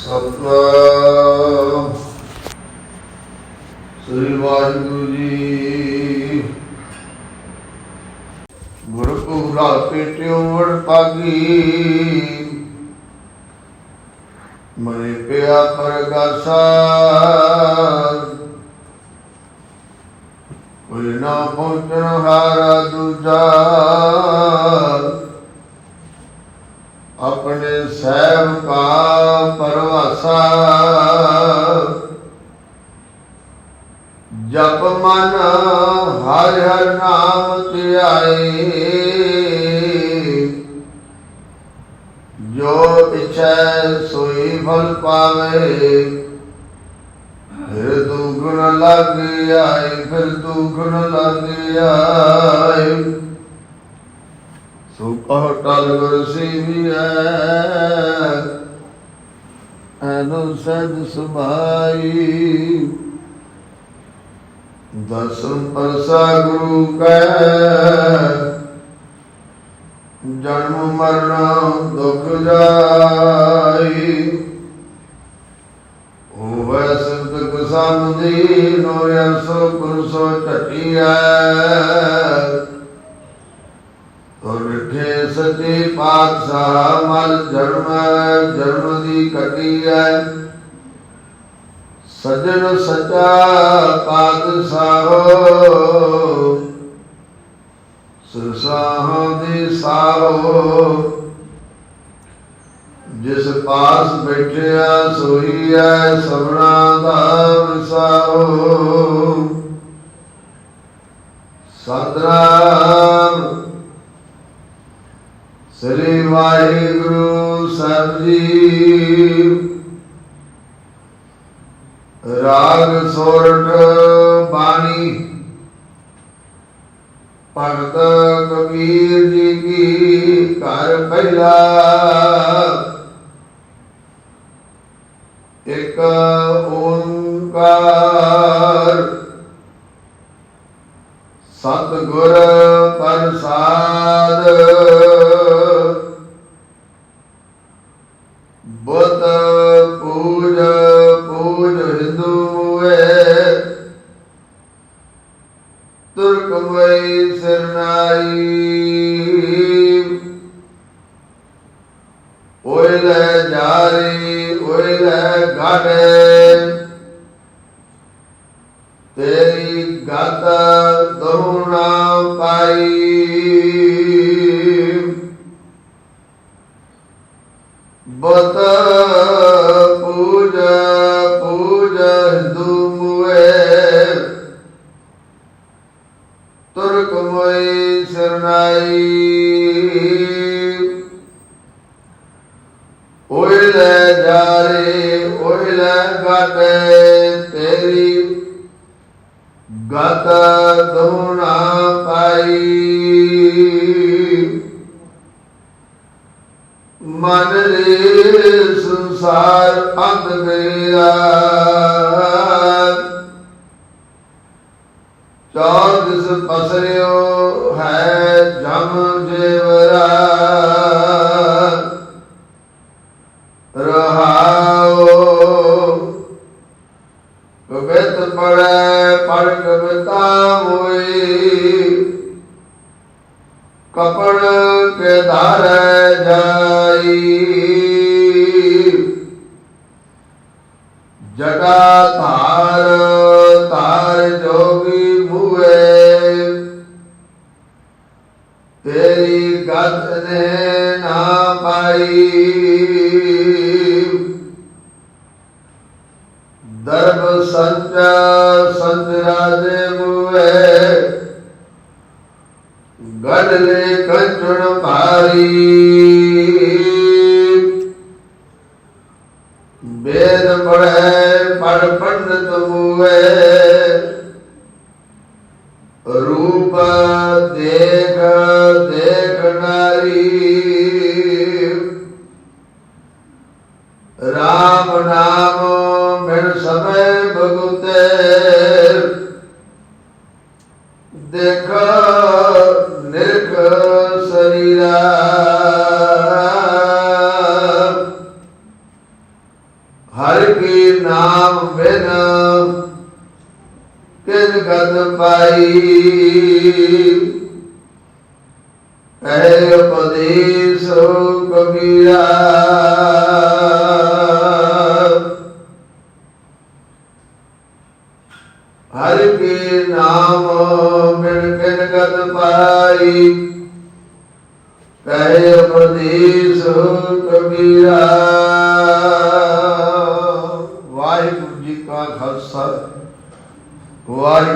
ਸਤਨਾਮ। ਸ੍ਰੀ ਵਾਹਿਗੁਰੂ ਜੀ। ਗੁਰ ਪੂਰਾ ਪੇਟਿਓ ਵੜ ਪਾਗੀ। ਮਰੇ ਪਿਆ ਪਰਗਾਸਾ। ਕੋਈ ਨਾ ਪਹੁੰਚਣ ਹਾਰਾ ਦੂਜਾ। ਆਪਣੇ ਸਹਿਬ ਕਾ ਪਰਵਾਸਾ। ਜਪ ਮਨ ਹਰ ਹਰ ਨਾਮ ਧਿਆਏ। ਜੋ ਇਛੈ ਸੋਈ ਫਲ ਪਾਵੇ, ਫਿਰ ਦੁਗਣ ਲੱਗ ਆਏ, ਫਿਰ ਦੁਗਣ ਲੱਗ ਆਏ। ਸੋ ਟਲ ਗੁਰ ਸੇਵੀਐ ਅਨੁ ਸਦ ਸੁਭਾਈ ਦਸਮ ਪਰਸਾ ਗੁਰੂ ਕੈ, ਜਨਮ ਮਰਨ ਦੁਖ ਜਾਈ। ਹੋਵੇ ਸਿਰਦਕ ਸੰਦੀ ਨੋਰਿਆ ਸੋ ਪੁਰਸੋ ਟਟਿਆ ਤੁਰਠੇ ਸੱਚੇ ਪਾਤਸ਼ਾਹ, ਮਲ ਜਨਮ ਜਨਮ ਦੀ ਕਟਿਐ ਸਜਣ ਸੱਚਾ ਪਾਤਸ਼ਾਹ ਸੁਸਾਹਾਂ ਦੇ ਸਾਹੋ। ਜਿਸ ਪਾਸ ਬੈਠਿਆ, ਸੋਈ ਐ ਸਭਨਾ ਦਾ ਵਿਸਾਹੋ। ਸਤਨਾਮ ਸ੍ਰੀ ਵਾਹਿਗੁਰੂ ਸਾਹਿਬ ਜੀ। ਰਾਗ, ਸੋਰਠ, ਬਾਣੀ, ਭਗਤ ਕਬੀਰ ਜੀ ਕੀ ਘਰ ਪਹਿਲਾ। ਇੱਕ ਓੰਕਾਰ। ਸਤਿਗੁਰ ਪ੍ਰਸਾਦ। ਬੁੱਧ ਪੂਜ ਪੂਜ ਹਿੰਦੂ ਮੂਏ ਤੁਰਕ ਮਈ ਸਰਨਾਈ ਓਏ ਲੈ ਜਾਰੀ, ਓਏ ਲੈ ਗਾੜੇ ਤੇਰੀ ਗਤ ਦੋਣਾ ਪਾਈ। ਲੈ ਓਏ ਲੈ ਗਾਟੇ ਤੇਰੀ। ਗਤ ਦੋਣਾ ਪਾਈ। ਮਨ ਰੇ ਸੰਸਾਰ ਅੰਧ ਗਿਆ ਕਪੜ ਕੇ ਧਾਰੈ ਜਾਈ। ਜਟਾ ਧਾਰ ਧਾਰ ਜੋਗੀ ਭੂਏ। ਤੇਰੀ ਗਤ ਨੇ ਨਾ ਪਾਈ। ਦਰਬ ਸੰਚ ਸੰਚ ਰਾਜੇ ਮੂਏ ਗੜ ਲੈ ਕੰਚਣ ਭਾਰੀ ਵੇਦ ਪੜੈ ਪੜ ਪੰਡਤ ਮੂਏ ਰੂਪ ਦੇਖ ਦੇਖ ਨਾਰੀ ਰਾਮ ਨਾਮ ਨਾਮ ਬਿਨ ਕਿਨ ਗਤ ਪਾਈ। ਕਹਿ ਉਪਦੇਸ਼ ਕਬੀਰਾ ਹਰ ਕੇ ਨਾਮ ਬਿਨ ਗਤ ਪਾਈ। ਕਹਿ ਉਪਦੇਸ਼ ਕਬੀਰਾ వారి